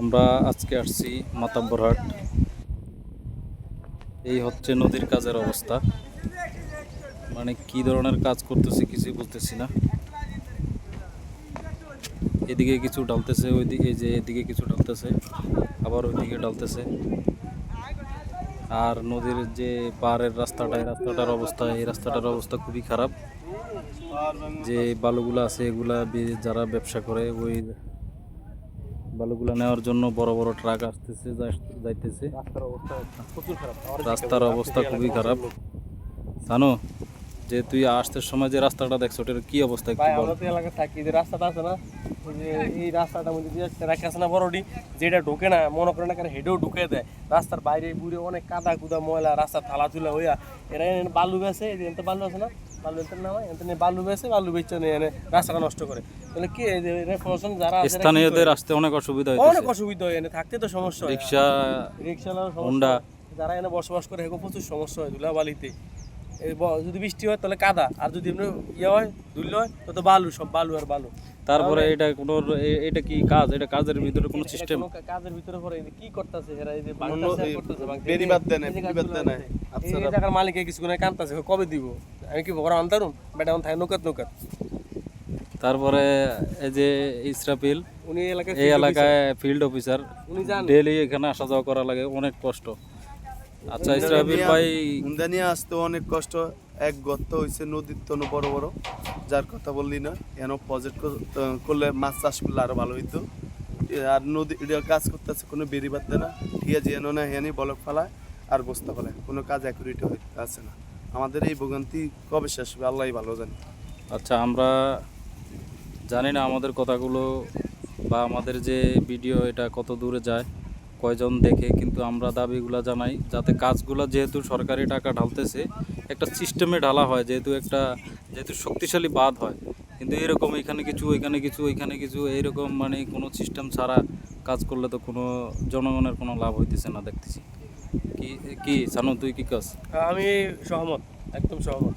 আমরা আজকে আসছি মাতাব্বরহাট। এই হচ্ছে নদীর কাজের অবস্থা। মানে কি ধরনের কাজ করতেছে কিছুই বলতেছি না। এদিকে কিছু ডালতেছে, ওইদিকে যে এদিকে কিছু ডালতেছে, আবার ওইদিকে ডালতেছে। আর নদীর যে পাড়ের রাস্তাটা, এই রাস্তাটার অবস্থা, এই রাস্তাটার অবস্থা খুবই খারাপ। যে বালুগুলো আছে, এগুলা যারা ব্যবসা করে, ওই বালুগুলা নেওয়ার জন্য বড় বড় ট্রাক আসতেছে যাইতেছে। রাস্তার অবস্থা রাস্তার অবস্থা খুবই খারাপ। জানো যে তুই আসতে সময় যে রাস্তাটা দেখছ ওটার কি অবস্থা একটু বল। তো এলাকায় থাকি যে রাস্তাটা আছে না যে এই রাস্তাটার মধ্যে দিয়ে রাখা আছে না বড়ডি যেটা ঢোকে না মনে করে না কারণ হেডেও ঢুকে দেয়। রাস্তার বাইরে বুড়ে অনেক কাদা কুদা ময়লা রাস্তার থালা তুলা হইয়া এরা বালু এই যে এনতে বালু আছে না? বালু এনতে নামায় এনতে বালু বেছে বালু বেচে নিয়ে এনে রাস্তাটা নষ্ট করে। তাহলে কি এই যে এরা প্রশাসন যারা আছে এরা কি স্থানীয়দের আসতে অনেক অসুবিধা অনেক অসুবিধা হয় এনে থাকতে তো সমস্যা হয় রিক্সা হোন্ডা। যারা এনে বসবাস করে এরকম প্রচুর সমস্যা হয় ধুলাবালিতে। যদি বৃষ্টি হয় তাহলে কাদা। আর যদি এমনি ইয়ে হয় ধুল হয় তো তো বালু সব বালু আর বালু। তারপরে এটা কোনো এটা কি কাজ? এটা কাজের ভিতরে কোনো সিস্টেম কাজের ভিতরে পরে কি করতেছে এরা এই যে করতেছে এই। আচ্ছা, জায়গার মালিক কান্তাছে কবে দিব? আমি কি বড় আনতারুম বেটা থাকে নৌকাত নৌকাত। তারপরে এই যে ইসরাফিল উনি এলাকায় এই এলাকায় ফিল্ড অফিসার উনি ডেইলি এখানে আসা যাওয়া করা লাগে অনেক কষ্ট। আচ্ছা ইসরাফিল ভাই হুন্দা নিয়ে আসতে অনেক কষ্ট। এক গর্ত হয়েছে নদীর তন বড় বড়। যার কথা বললি না এন প্রজেক্ট করলে মাছ চাষ করলে আরও ভালো হইতো। আর নদী কাজ করতেছে কোনো বেরি বাদ দেয় না ঠিক আছে এনো না হেনি বলক ফালায়। আর বস্তা ফেলায় কোনো কাজ অ্যাকুরেট আছে না। আমাদের এই ভোগান্তি কবে শেষ হবে আল্লাহ ভালো জানে। আচ্ছা আমরা জানি না আমাদের কথাগুলো বা আমাদের যে ভিডিও, এটা কত দূরে যায়, কয়জন দেখে, কিন্তু আমরা দাবিগুলো জানাই, যাতে কাজগুলো যেহেতু সরকারি টাকা ঢালতেছে, একটা সিস্টেমে ঢালা হয়, যেহেতু একটা, যেহেতু শক্তিশালী বাদ হয়। কিন্তু এরকম এখানে কিছু এখানে কিছু এখানে কিছু, এইরকম মানে কোনো সিস্টেম ছাড়া কাজ করলে তো কোনো জনগণের কোনো লাভ হইতেছে না, দেখতেছি। কি কি সানু তুই কি কাজ আমি সহমত একদম সহমত।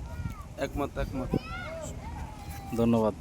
একমত একমত। ধন্যবাদ।